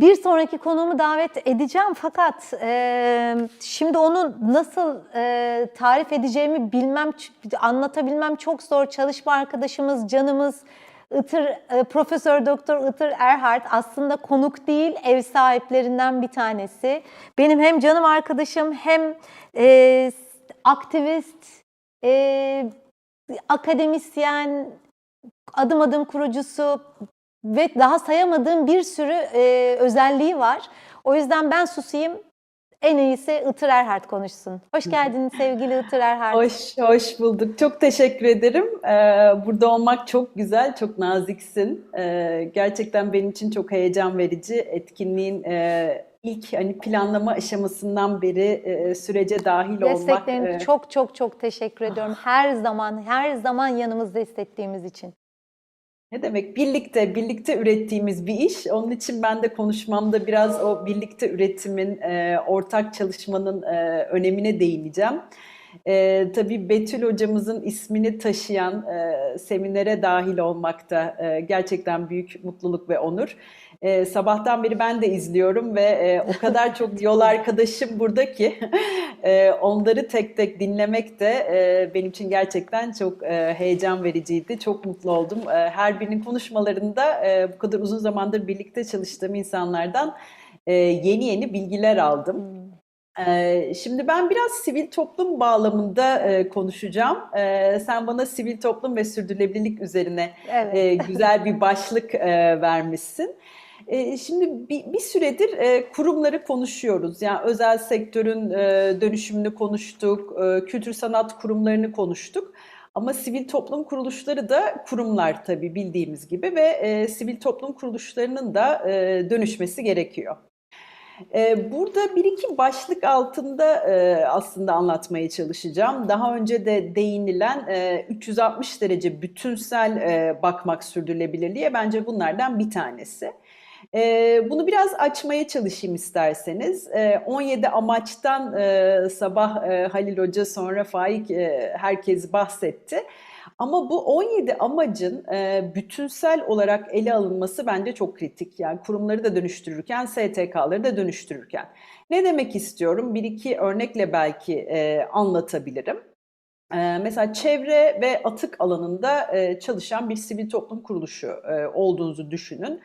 Bir sonraki konuğumu davet edeceğim fakat e, şimdi onu nasıl e, tarif edeceğimi bilmem, anlatabilmem çok zor. Çalışma arkadaşımız, canımız Itır, e, Profesör Doktor Itır Erhard aslında konuk değil, ev sahiplerinden bir tanesi. Benim hem canım arkadaşım hem e, aktivist, e, akademisyen, adım adım kurucusu ve daha sayamadığım bir sürü e, özelliği var. O yüzden ben susayım. En iyisi Itır Erhard konuşsun. Hoş geldin sevgili Itır Erhard. Hoş, hoş bulduk. Çok teşekkür ederim. Ee, burada olmak çok güzel, çok naziksin. Ee, gerçekten benim için çok heyecan verici. Etkinliğin e, ilk hani planlama aşamasından beri e, sürece dahil olmak. Desteklerin e, çok çok çok teşekkür ediyorum. Her zaman her zaman yanımızda hissettiğimiz için. Ne demek? Birlikte, birlikte ürettiğimiz bir iş. Onun için ben de konuşmamda biraz o birlikte üretimin, e, ortak çalışmanın e, önemine değineceğim. E, tabii Betül hocamızın ismini taşıyan e, seminere dahil olmak da e, gerçekten büyük mutluluk ve onur. E, sabahtan beri ben de izliyorum ve e, o kadar çok yol arkadaşım burada ki e, onları tek tek dinlemek de e, benim için gerçekten çok e, heyecan vericiydi. Çok mutlu oldum. E, her birinin konuşmalarında e, bu kadar uzun zamandır birlikte çalıştığım insanlardan e, yeni yeni bilgiler aldım. Ee, Şimdi ben biraz sivil toplum bağlamında e, konuşacağım. Ee, Sen bana sivil toplum ve sürdürülebilirlik üzerine Evet. e, güzel bir başlık e, vermişsin. E, Şimdi bir, bir süredir e, kurumları konuşuyoruz. Yani özel sektörün e, dönüşümünü konuştuk, e, kültür sanat kurumlarını konuştuk. Ama sivil toplum kuruluşları da kurumlar tabii bildiğimiz gibi ve sivil toplum kuruluşlarının da dönüşmesi gerekiyor. Ee, Burada bir iki başlık altında aslında anlatmaya çalışacağım. Daha önce de değinilen e, 360 derece bütünsel bakmak sürdürülebilirliğe bence bunlardan bir tanesi. E, Bunu biraz açmaya çalışayım isterseniz. E, 17 amaçtan e, sabah e, Halil Hoca sonra Faik e, herkes bahsetti. Ama bu 17 amacın e, bütünsel olarak ele alınması bence çok kritik. Yani kurumları da dönüştürürken, STK'ları da dönüştürürken. Ne demek istiyorum? Bir iki örnekle belki e, anlatabilirim. E, mesela çevre ve atık alanında e, çalışan bir sivil toplum kuruluşu e, olduğunuzu düşünün.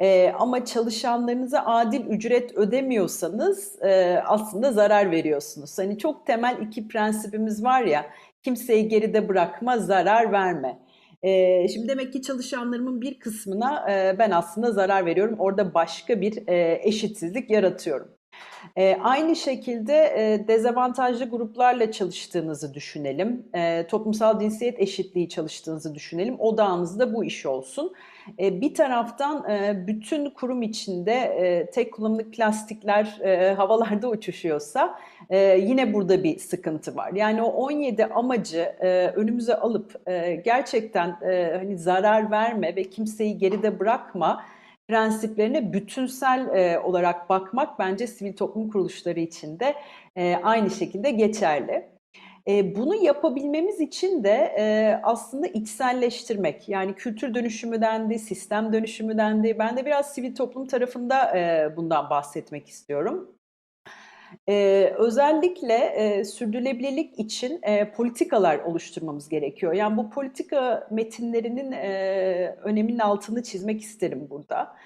E, ama çalışanlarınıza adil ücret ödemiyorsanız e, aslında zarar veriyorsunuz. Hani çok temel iki prensibimiz var ya, kimseyi geride bırakma, zarar verme. E, şimdi demek ki çalışanlarımın bir kısmına e, ben aslında zarar veriyorum. Orada başka bir e, eşitsizlik yaratıyorum. E, aynı şekilde e, dezavantajlı gruplarla çalıştığınızı düşünelim. E, toplumsal cinsiyet eşitliği çalıştığınızı düşünelim. Odağınız da bu iş olsun. E, bir taraftan e, bütün kurum içinde e, tek kullanımlık plastikler e, havalarda uçuşuyorsa e, yine burada bir sıkıntı var. Yani o 17 amacı e, önümüze alıp e, gerçekten e, hani zarar verme ve kimseyi geride bırakma prensiplerine bütünsel e, olarak bakmak bence sivil toplum kuruluşları için de e, aynı şekilde geçerli. E, bunu yapabilmemiz için de e, aslında içselleştirmek, yani kültür dönüşümü dendi, sistem dönüşümü dendi. Ben de biraz sivil toplum tarafında e, bundan bahsetmek istiyorum. Ee, özellikle e, sürdürülebilirlik için e, politikalar oluşturmamız gerekiyor. Yani bu politika metinlerinin e, öneminin altını çizmek isterim burada.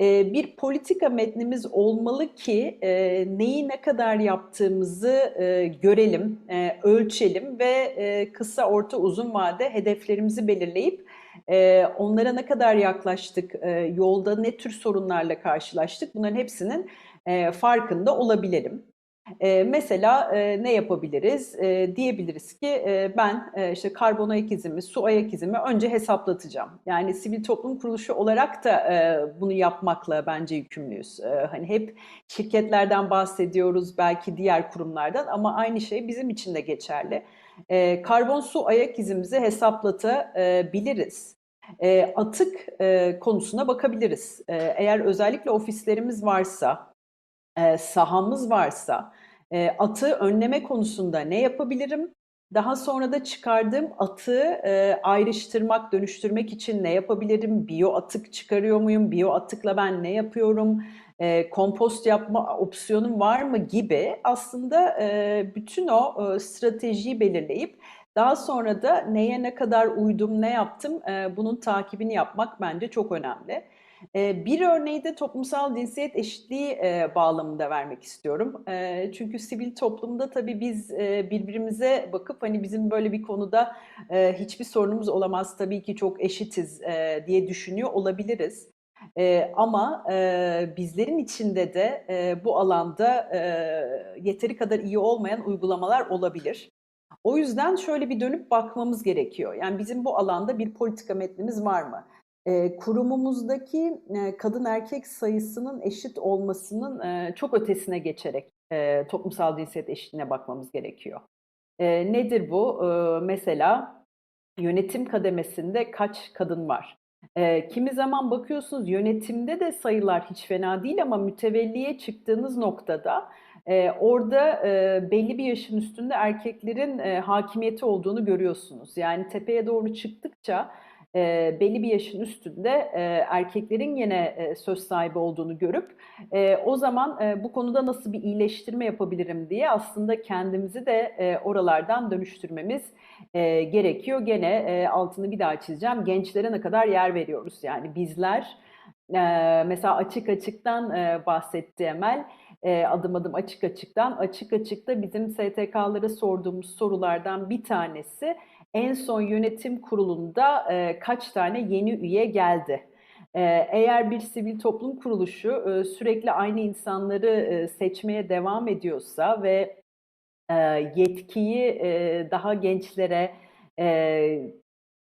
E, bir politika metnimiz olmalı ki e, neyi ne kadar yaptığımızı e, görelim, e, ölçelim ve e, kısa, orta, uzun vade hedeflerimizi belirleyip e, onlara ne kadar yaklaştık, e, yolda ne tür sorunlarla karşılaştık bunların hepsinin e, farkında olabilelim. Eee, mesela, eee, ne yapabiliriz? Eee, diyebiliriz ki, eee, ben, eee, işte karbon ayak izimi, su ayak izimi önce hesaplatacağım. Yani sivil toplum kuruluşu olarak da, eee, bunu yapmakla bence yükümlüyüz. Eee, hani hep şirketlerden bahsediyoruz, belki diğer kurumlardan ama aynı şey bizim için de geçerli. Eee, karbon su ayak izimizi hesaplatabiliriz. Eee, atık, eee, konusuna bakabiliriz. Eee, eğer özellikle ofislerimiz varsa, eee, sahamız varsa, eee, atığı önleme konusunda ne yapabilirim? Daha sonra da çıkardığım atığı e, ayrıştırmak, dönüştürmek için ne yapabilirim? Biyo atık çıkarıyor muyum? Biyo atıkla ben ne yapıyorum? E, kompost yapma opsiyonum var mı gibi aslında e, bütün o e, stratejiyi belirleyip daha sonra da neye ne kadar uydum, ne yaptım e, bunun takibini yapmak bence çok önemli. E, bir örneği de toplumsal cinsiyet eşitliği e, bağlamında vermek istiyorum. E, çünkü sivil toplumda tabii biz e, birbirimize bakıp hani bizim böyle bir konuda e, hiçbir sorunumuz olamaz tabii ki çok eşitiz diye düşünüyor olabiliriz. Ama bizlerin içinde de bu alanda yeteri kadar iyi olmayan uygulamalar olabilir. O yüzden şöyle bir dönüp bakmamız gerekiyor. Yani bizim bu alanda bir politika metnimiz var mı? Kurumumuzdaki kadın erkek sayısının eşit olmasının çok ötesine geçerek toplumsal cinsiyet eşitliğine bakmamız gerekiyor. Nedir bu? Mesela yönetim kademesinde kaç kadın var? Kimi zaman bakıyorsunuz yönetimde de sayılar hiç fena değil ama mütevelliye çıktığınız noktada orada belli bir yaşın üstünde erkeklerin hakimiyeti olduğunu görüyorsunuz. Yani tepeye doğru çıktıkça e, belli bir yaşın üstünde e, erkeklerin yine e, söz sahibi olduğunu görüp e, o zaman e, bu konuda nasıl bir iyileştirme yapabilirim diye aslında kendimizi de e, oralardan dönüştürmemiz e, gerekiyor. Gene e, altını bir daha çizeceğim. Gençlere ne kadar yer veriyoruz? Yani bizler e, mesela açık açıktan e, bahsetti Emel. E, adım adım açık açıktan. Açık açıkta bizim STK'lara sorduğumuz sorulardan bir tanesi en son yönetim kurulunda e, kaç tane yeni üye geldi? E, eğer bir sivil toplum kuruluşu sürekli aynı insanları seçmeye devam ediyorsa ve yetkiyi daha gençlere,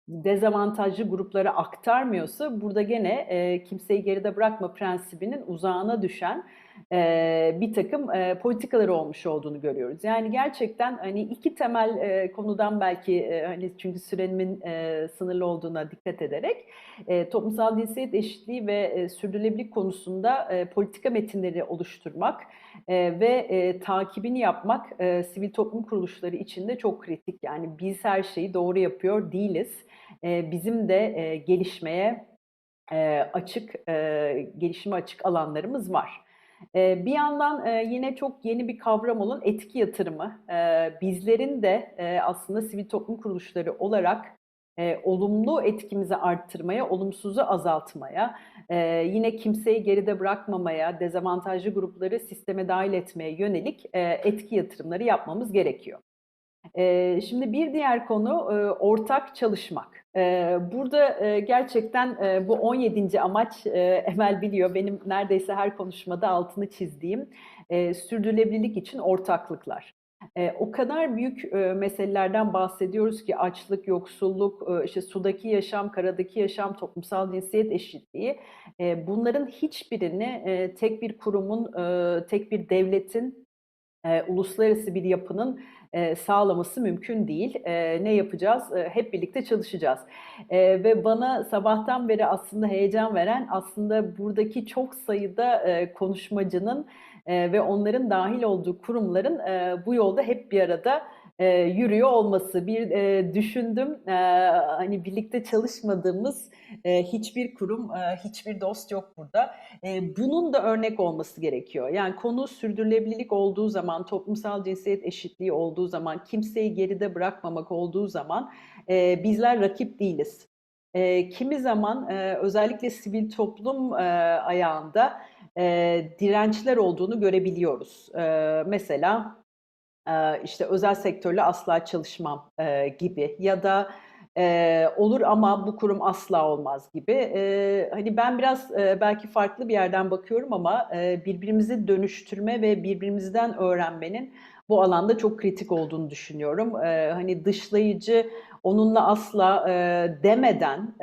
dezavantajlı gruplara aktarmıyorsa burada gene kimseyi geride bırakma prensibinin uzağına düşen e, bir takım e, politikaları olmuş olduğunu görüyoruz. Yani gerçekten hani iki temel e, konudan belki e, hani çünkü sürenin e, sınırlı olduğuna dikkat ederek e, toplumsal cinsiyet eşitliği ve e, sürdürülebilirlik konusunda e, politika metinleri oluşturmak e, ve e, takibini yapmak e, sivil toplum kuruluşları için de çok kritik. Yani biz her şeyi doğru yapıyor değiliz. E, bizim de e, gelişmeye e, açık, e, gelişime açık alanlarımız var. Bir yandan yine çok yeni bir kavram olan etki yatırımı. Bizlerin de aslında sivil toplum kuruluşları olarak olumlu etkimizi arttırmaya, olumsuzu azaltmaya, yine kimseyi geride bırakmamaya, dezavantajlı grupları sisteme dahil etmeye yönelik etki yatırımları yapmamız gerekiyor. Şimdi bir diğer konu ortak çalışmak. Burada gerçekten e, bu 17. amaç Emel biliyor benim neredeyse her konuşmada altını çizdiğim e, sürdürülebilirlik için ortaklıklar. O kadar büyük e, meselelerden bahsediyoruz ki açlık, yoksulluk, işte sudaki yaşam, karadaki yaşam, toplumsal cinsiyet eşitliği. Bunların hiçbirini e, tek bir kurumun, tek bir devletin, uluslararası bir yapının e, sağlaması mümkün değil. E, ne yapacağız? E, hep birlikte çalışacağız. E, ve bana sabahtan beri aslında heyecan veren aslında buradaki çok sayıda e, konuşmacının e, ve onların dahil olduğu kurumların e, bu yolda hep bir arada e, yürüyor olması. Bir e, düşündüm e, hani birlikte çalışmadığımız e, hiçbir kurum, e, hiçbir dost yok burada. E, bunun da örnek olması gerekiyor. Yani konu sürdürülebilirlik olduğu zaman, toplumsal cinsiyet eşitliği olduğu zaman, kimseyi geride bırakmamak olduğu zaman e, bizler rakip değiliz. E, kimi zaman e, özellikle sivil toplum e, ayağında e, dirençler olduğunu görebiliyoruz. E, mesela işte özel sektörle asla çalışmam gibi ya da olur ama bu kurum asla olmaz gibi. Hani ben biraz belki farklı bir yerden bakıyorum ama birbirimizi dönüştürme ve birbirimizden öğrenmenin bu alanda çok kritik olduğunu düşünüyorum. Hani dışlayıcı onunla asla demeden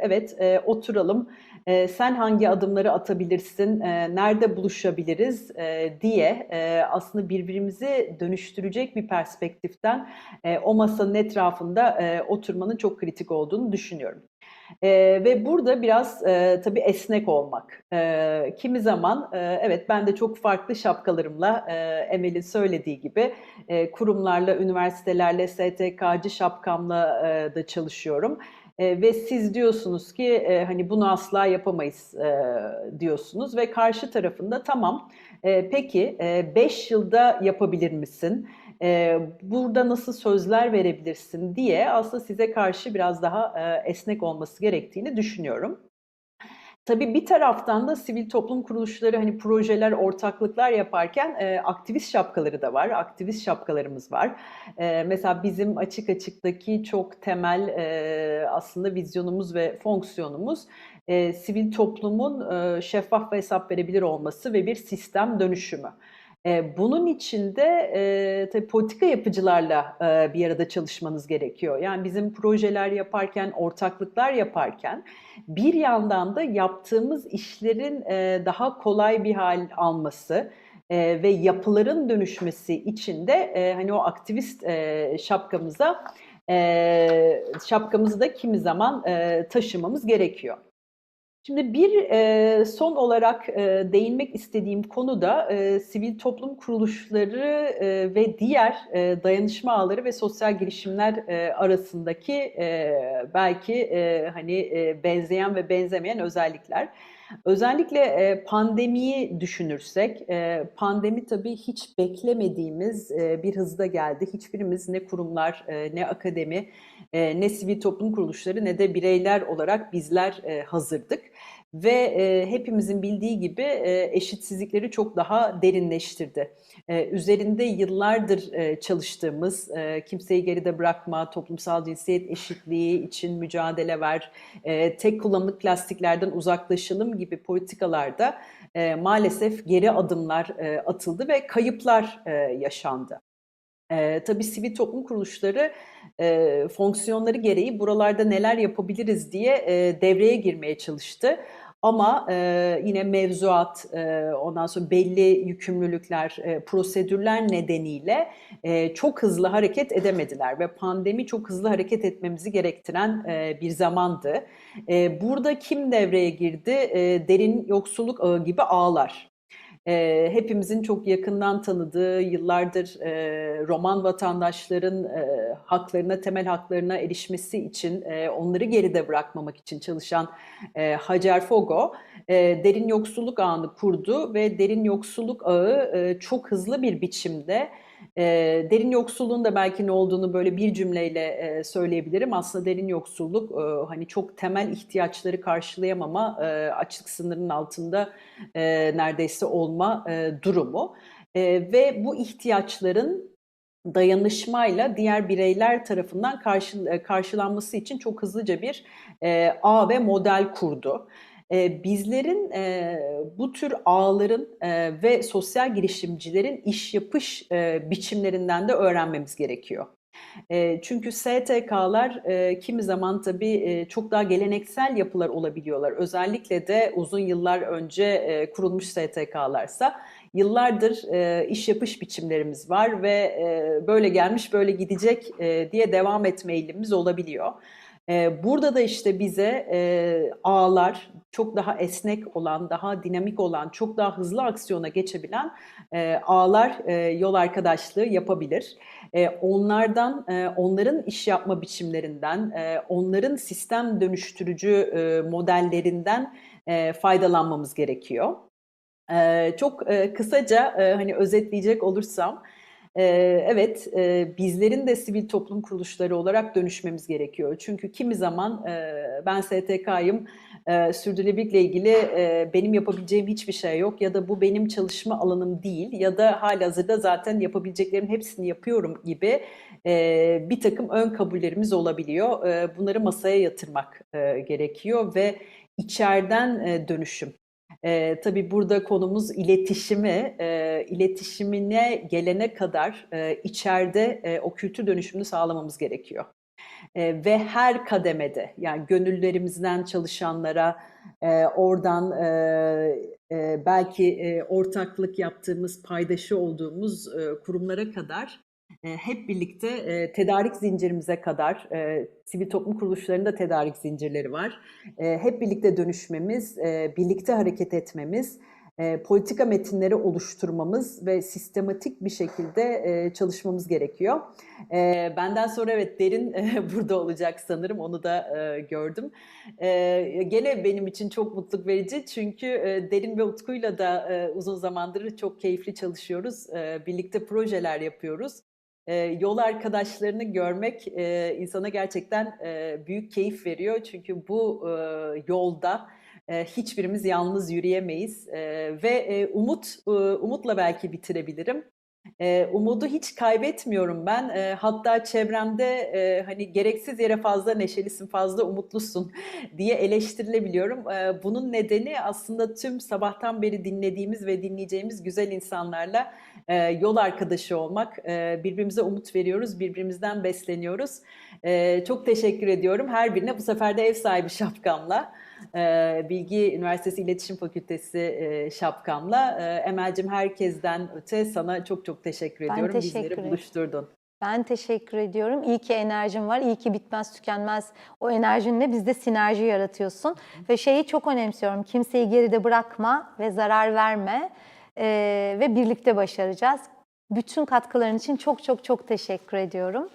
evet oturalım e, sen hangi adımları atabilirsin, e, nerede buluşabiliriz e, diye aslında birbirimizi dönüştürecek bir perspektiften o masanın etrafında oturmanın çok kritik olduğunu düşünüyorum. E, ve burada biraz e, tabii esnek olmak. E, kimi zaman e, evet ben de çok farklı şapkalarımla e, Emel'in söylediği gibi e, kurumlarla, üniversitelerle, STK'cı şapkamla e, da çalışıyorum. E, ve siz diyorsunuz ki e, hani bunu asla yapamayız e, diyorsunuz ve karşı tarafında tamam e, peki 5 yılda yapabilir misin? E, burada nasıl sözler verebilirsin diye aslında size karşı biraz daha e, esnek olması gerektiğini düşünüyorum. Tabii bir taraftan da sivil toplum kuruluşları hani projeler, ortaklıklar yaparken e, aktivist şapkaları da var. Aktivist şapkalarımız var. E, mesela bizim açık açıktaki çok temel e, aslında vizyonumuz ve fonksiyonumuz e, sivil toplumun e, şeffaf ve hesap verebilir olması ve bir sistem dönüşümü. Bunun için de tabii politika yapıcılarla bir arada çalışmanız gerekiyor. Yani bizim projeler yaparken, ortaklıklar yaparken bir yandan da yaptığımız işlerin daha kolay bir hal alması ve yapıların dönüşmesi için de hani o aktivist şapkamıza şapkamızı da kimi zaman taşımamız gerekiyor. Şimdi bir e, son olarak e, değinmek istediğim konu da e, sivil toplum kuruluşları e, ve diğer e, dayanışma ağları ve sosyal girişimler e, arasındaki e, belki e, hani e, benzeyen ve benzemeyen özellikler. Özellikle e, pandemiyi düşünürsek, e, pandemi tabii hiç beklemediğimiz e, bir hızda geldi. Hiçbirimiz ne kurumlar, e, ne akademi, e, ne sivil toplum kuruluşları ne de bireyler olarak bizler e, hazırdık. Ve e, hepimizin bildiği gibi e, eşitsizlikleri çok daha derinleştirdi. E, üzerinde yıllardır e, çalıştığımız, e, kimseyi geride bırakma, toplumsal cinsiyet eşitliği için mücadele ver, e, tek kullanımlık plastiklerden uzaklaşalım gibi politikalarda e, maalesef geri adımlar e, atıldı ve kayıplar e, yaşandı. E, tabii sivil toplum kuruluşları e, fonksiyonları gereği buralarda neler yapabiliriz diye e, devreye girmeye çalıştı. Ama e, yine mevzuat, e, ondan sonra belli yükümlülükler, e, prosedürler nedeniyle e, çok hızlı hareket edemediler ve pandemi çok hızlı hareket etmemizi gerektiren e, bir zamandı. E, burada kim devreye girdi? E, derin yoksulluk ağı gibi ağlar hepimizin çok yakından tanıdığı, yıllardır Roman vatandaşların haklarına, temel haklarına erişmesi için, e, onları geride bırakmamak için çalışan Hacer Fogo, derin yoksulluk ağını kurdu ve derin yoksulluk ağı çok hızlı bir biçimde e, derin yoksulluğun da belki ne olduğunu böyle bir cümleyle e, söyleyebilirim. Aslında derin yoksulluk e, hani çok temel ihtiyaçları karşılayamama, e, açlık sınırının altında e, neredeyse olma e, durumu. E, ve bu ihtiyaçların dayanışmayla diğer bireyler tarafından karşı, karşılanması için çok hızlıca bir e, ağ ve model kurdu. E, bizlerin e, bu tür ağların e, ve sosyal girişimcilerin iş yapış e, biçimlerinden de öğrenmemiz gerekiyor. Çünkü STK'lar e, kimi zaman tabii e, çok daha geleneksel yapılar olabiliyorlar. Özellikle de uzun yıllar önce e, kurulmuş STK'larsa yıllardır e, iş yapış biçimlerimiz var ve e, böyle gelmiş böyle gidecek e, diye devam etme eğilimimiz olabiliyor. Burada da işte bize ağlar, çok daha esnek olan, daha dinamik olan, çok daha hızlı aksiyona geçebilen ağlar yol arkadaşlığı yapabilir. Onlardan, onların iş yapma biçimlerinden, onların sistem dönüştürücü modellerinden faydalanmamız gerekiyor. Çok kısaca hani özetleyecek olursam, evet, bizlerin de sivil toplum kuruluşları olarak dönüşmemiz gerekiyor. Çünkü kimi zaman ben STK'yım, sürdürülebilirlikle ilgili benim yapabileceğim hiçbir şey yok ya da bu benim çalışma alanım değil ya da halihazırda zaten yapabileceklerimin hepsini yapıyorum gibi bir takım ön kabullerimiz olabiliyor. Bunları masaya yatırmak gerekiyor ve içeriden dönüşüm e, tabii burada konumuz iletişimi, e, iletişimine gelene kadar e, içeride e, o kültür dönüşümünü sağlamamız gerekiyor. E, ve her kademede yani gönüllerimizden çalışanlara, e, oradan e, e, belki e, ortaklık yaptığımız, paydaşı olduğumuz e, kurumlara kadar hep birlikte e, tedarik zincirimize kadar, e, sivil toplum kuruluşlarında tedarik zincirleri var. E, hep birlikte dönüşmemiz, birlikte hareket etmemiz, politika metinleri oluşturmamız ve sistematik bir şekilde çalışmamız gerekiyor. Benden sonra evet Derin burada olacak sanırım, onu da gördüm. Gene benim için çok mutluluk verici çünkü Derin ve Utku'yla da uzun zamandır çok keyifli çalışıyoruz. Birlikte projeler yapıyoruz. E, yol arkadaşlarını görmek e, insana gerçekten e, büyük keyif veriyor. Çünkü bu yolda hiçbirimiz yalnız yürüyemeyiz ve umut umutla belki bitirebilirim. Umudu hiç kaybetmiyorum ben. Hatta çevremde hani gereksiz yere fazla neşelisin, fazla umutlusun diye eleştirilebiliyorum. Bunun nedeni aslında tüm sabahtan beri dinlediğimiz ve dinleyeceğimiz güzel insanlarla e, yol arkadaşı olmak. E, birbirimize umut veriyoruz, birbirimizden besleniyoruz. E, çok teşekkür ediyorum her birine. Bu sefer de ev sahibi şapkamla. e, Bilgi Üniversitesi İletişim Fakültesi e, şapkamla. E, Emel'cim herkesten öte sana çok çok teşekkür Ben ediyorum. teşekkür Bizleri ederim. buluşturdun. Ben teşekkür ediyorum. İyi ki enerjin var. İyi ki bitmez tükenmez. O enerjinle bizde sinerji yaratıyorsun. Ve şeyi çok önemsiyorum. Kimseyi geride bırakma ve zarar verme. Ve birlikte başaracağız. Bütün katkıların için çok çok çok teşekkür ediyorum.